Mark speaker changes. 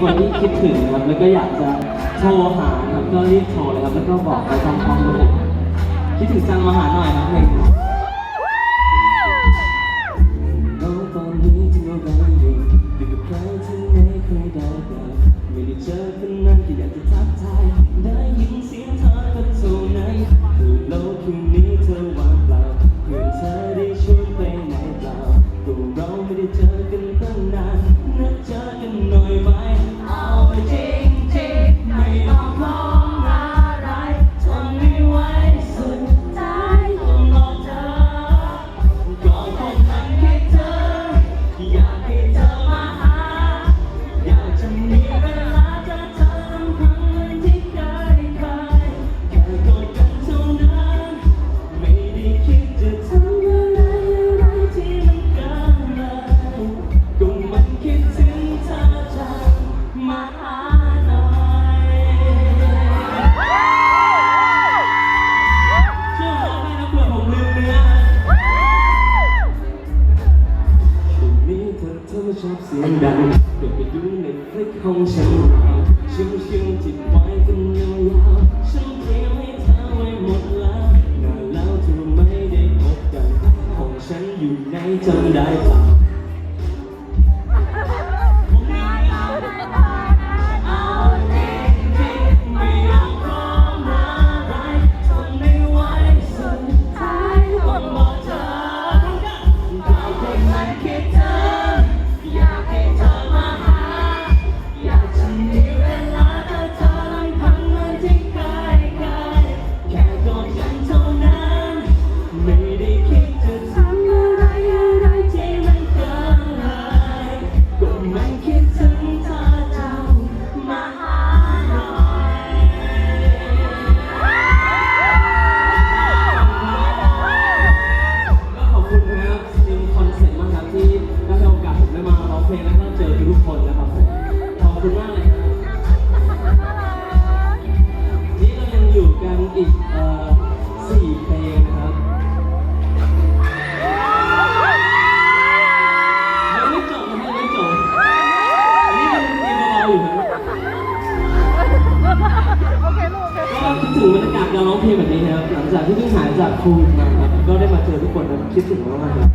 Speaker 1: คนที่คิดถึงนะครับแล้วก็อยากจะโทรหาครับก็รีบโทรเลยครับแล้วก็บอกไปพร้อมๆกันเลยคิดถึงจังมาหาหน่อยนะเพลงไม่ได้เจอคนนั้นก็อยากจะ คลิปของฉันชิวชิวจิบไว้กันยาวๆฉันเตรียมให้เธอไว้หมดแล้วนานแล้วเธอไม่ได้พบกันของฉันอยู่ในจำได้เปล่า อบคุณมากเลยครับนี่เรายังอยู่กันอีกเอ่อสี่เพลงนะครับยังไม่จบนะฮะยังไม่จบอันนี้ยังยังเบาๆอยู่ครับ
Speaker 2: โอเคลูกโอเค
Speaker 1: ก็คิดถึงบรรยากาศการร้องเพลงแบบนี้นะครับหลังจากที่เพิ่งหายจากโควิดมาครับก็ได้มาเจอทุกคนนะคิดถึงมากๆครับ